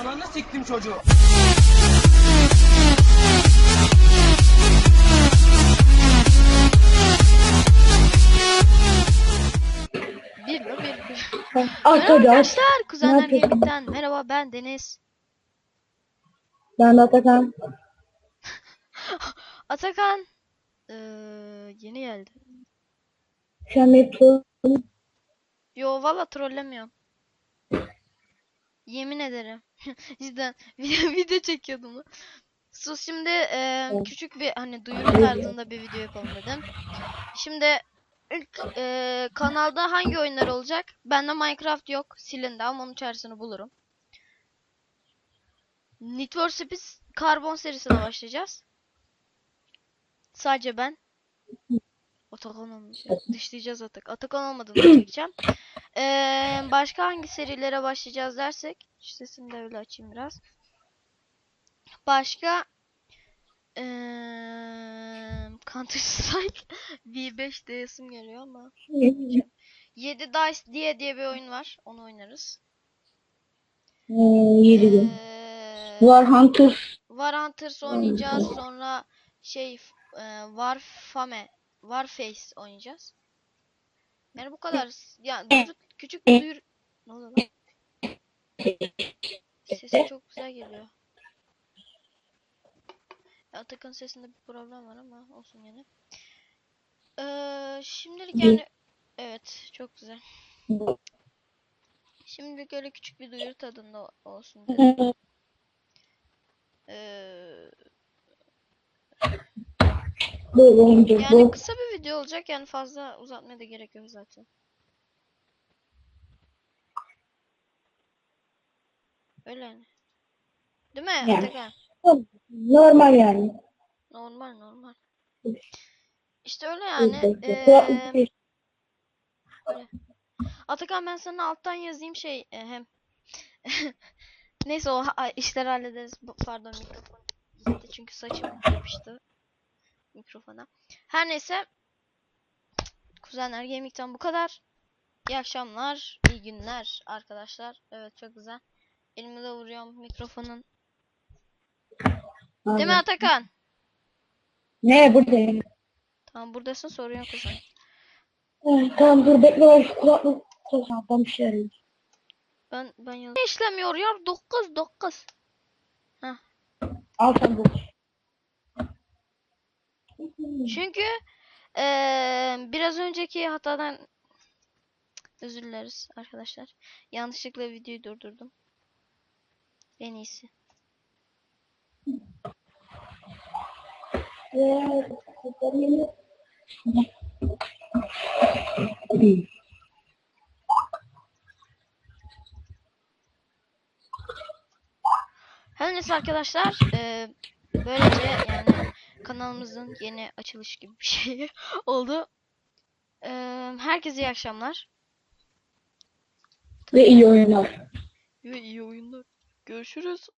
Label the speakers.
Speaker 1: Ananı siktim çocuğu.
Speaker 2: Bir? Bir, bir.
Speaker 3: At.
Speaker 2: arkadaşlar. Kuzenler
Speaker 3: yapıyorsun?
Speaker 2: Merhaba ben Deniz.
Speaker 3: Ben de Atakan.
Speaker 2: Atakan. Eee yeni geldi.
Speaker 3: Şu an metro.
Speaker 2: Yo valla trollemiyorum. Yemin ederim. Cidden video, video çekiyordum. lan. Sus şimdi eee, küçük bir hani duyuru tarzında bir video yapalım dedim. Şimdi ilk eee, kanalda hangi oyunlar olacak? Bende Minecraft yok. Silindi ama onun içerisini bulurum. Need for Speed Carbon serisine başlayacağız. Sadece ben. Atakan ya. Dışlayacağız Atak. Atakan olmadığını çekeceğim. Ee, başka hangi serilere başlayacağız dersek. Sesini de öyle açayım biraz. Başka ee, Counter Strike V5 diyesim geliyor ama 7 Dice diye diye bir oyun var. Onu oynarız.
Speaker 3: Ee, yedi gün.
Speaker 2: Ee,
Speaker 3: War Hunter.
Speaker 2: War Hunters oynayacağız. Sonra şey e, War Fame, Warface oynayacağız. Yani bu kadar. Ya duyuru- küçük bir duyur. Ne oluyor lan? Sesi çok güzel geliyor. Ya Atakan'ın sesinde bir problem var ama olsun yine. Ee, şimdilik yani evet çok güzel. Şimdilik öyle küçük bir duyuru tadında olsun dedim. Ee,
Speaker 3: Oynayacağız.
Speaker 2: Yani
Speaker 3: Bu.
Speaker 2: kısa bir video olacak yani fazla uzatmaya da gerek yok zaten. Öyle yani. Değil mi
Speaker 3: Yani.
Speaker 2: Atakan?
Speaker 3: Normal yani.
Speaker 2: Normal normal. İşte öyle yani. Ee,
Speaker 3: Kulaklık-
Speaker 2: Atakan ben sana alttan yazayım şey e, hem. Neyse o ha- işleri hallederiz. Bu- Pardon mikrofon gitti çünkü saçım yapıştı mikrofona. Her neyse. Kuzenler Gaming'den bu kadar. İyi akşamlar, iyi günler arkadaşlar. Evet çok güzel. Elimi de vuruyorum mikrofonun. Değil mi Atakan?
Speaker 3: Ne buradayım.
Speaker 2: Tamam buradasın sorun yok zaman.
Speaker 3: Eh, Tamam dur bekle şu kulaklık tam bir şey arayayım.
Speaker 2: Ben ben yaz- işlemiyor ya? 9 9.
Speaker 3: Al sen bu.
Speaker 2: Çünkü eee, biraz önceki hatadan özür dileriz arkadaşlar. Yanlışlıkla videoyu durdurdum. En iyisi. Her neyse arkadaşlar eee, böylece yani kanalımızın yeni açılış gibi bir şey oldu. Eee, herkese iyi akşamlar
Speaker 3: Ve iyi oyunlar.
Speaker 2: ve iyi oyunlar. Görüşürüz.